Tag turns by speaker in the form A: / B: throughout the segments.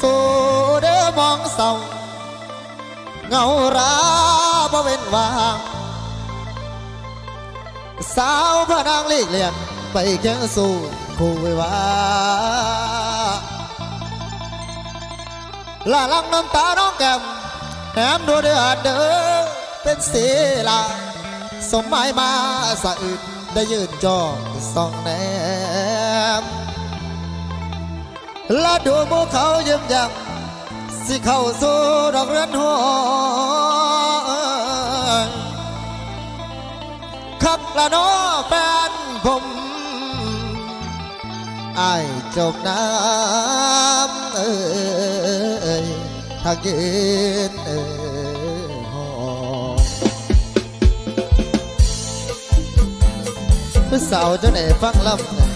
A: สู่เด้อมองเศร้าเงาราบ่เว้นว่างสาวพระนางเลีกเลียนไปแข่งสู้คู่ไว้ว่าลาลังน้ำตาน้องแก้มแหมดูเดือดเด้อเป็นสีลาสมหมายมาสะอึดได้ยืนจองส่องแนม และดูหมูเขาเยิ้มย้มสิเข้าสู่ดอกเรือนหวงขับละน้อแฟนผมไอายจบน้ำเอ้ยทางยืนเอ้ยหอผู้สาวเจ้าไหนฟังลำเนี่ย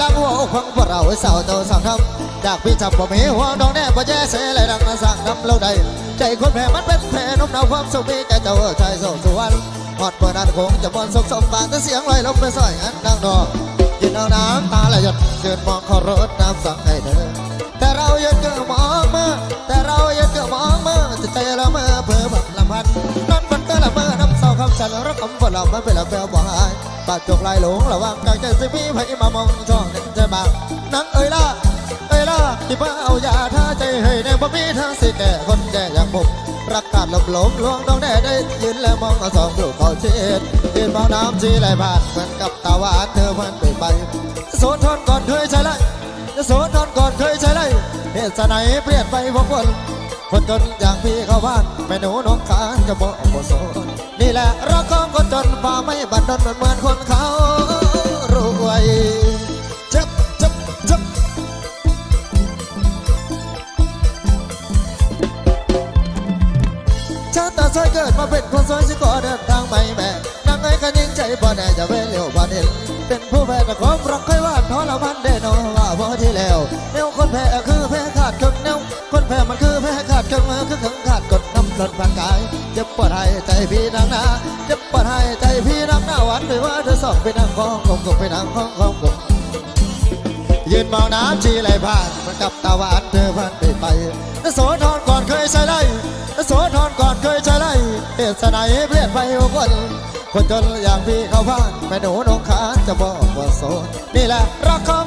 A: ลังหัวอกของพวกเราสาวโตสาวทำจากพี่จับบ่มีหัวน้องแน่บ่แย่เสไหลลังมาสั่งน้ำเราได้ใจคนแพ้มันเป็นแพ้นมหนาวความสุขมีใจเจ้าชายสดสุวรรณหอดเปิดนั้นคงจะบนสุขสมบางแต่เสียงลอยลมไปสอยอันดังดอกยินเอาน้ำตาไหลหยดเกินมองขอรถน้ำสั่งให้เธอแต่เรายังเกิดมองมื่อแต่เรายังเกิดมองมื่อจะใจเราเมื่อเพื่อแบบลำพันนอนฝันก็ละเมื่อน้ำเศร้าคำฉันรักคำว่าเราไม่เป็นละแปลว่า หายปากจกลายหลงระวังกางใจสิพี่ให้มามองช่องนั้นจะบางนังเอ้ยล่ะเอ้ยล่ะที่มาเอายาท่าใจให้ในบ่มีทางสิแก่คนแก่อย่างผมรักการหลบหลงลวงต้องแน่ได้ยืนและมองเอาสองดูเขาเช็ดยืนมองน้ำที่ไหลผ่านเหมือนกับตาวานเธอมันไปไปโสธรก่อนเคยใช่ไรโสธรก่อนเคยใช่ไรเหตุไหนเปลี่ยนไปพวกคน คนจนอย่างพี่เขาบ้านแม่หนูน้องขานจะบอกบ่สนนี่แหละรักของคนจนฟ้าไม่บันดลเหมือนคนเขารวยจับจับจับชาตาซอยเกิดมาเป็นคนสวยสิก็เดินทางไม่แม่นางไอ้คันยิ่งใจบ่แน่จะเวเร็วบ่เห็นเป็ นางนาจ็บปวดให้ใจพี่นางหน้าหวานด้วยว่าเธอสอบไปนางของกงกงไปนางของของกงยืนมองน้ำชีไหลผ่านมันกับตาหวานเธอผ่านไปไปนโสธรก่อนเคยใช่ไรนโสธรก่อนเคยใช่ไรเหตุไหนเปลี่ยนไปคนคนจนอย่างพี่เขาผ่านแม่หนูน้องขานจะบอกว่าโสดนี่แหละรักของ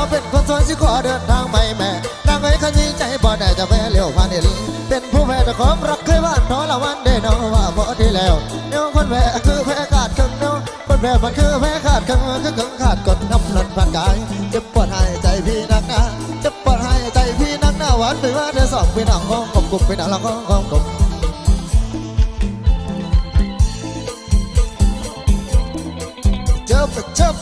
A: มาเป็นคนสวยสิขอเดินทางไปแม่นางเอ้ยขยี้ใจบ่ได้จะแพ้เลี้ยวผ่านเห็นเป็นผู้แพ้แต่ความรักเคยว่านทอละวันได้นอว่าพอที่แล้วเดี๋ยวคนแพ้คือแพ้ขาดครึ่งเดียวคนแพ้มันคือแพ้ขาดครึ่งคือครึ่งขาดกดน้ำล้นผ่านกายจ็บปวดหายใจพี่นักหนาจ็บปวดหายใจพี่นักหนาหวานไปว่าเธอสองพี่นังของกบกบพี่นังละของของกบเจ็บเจ็บ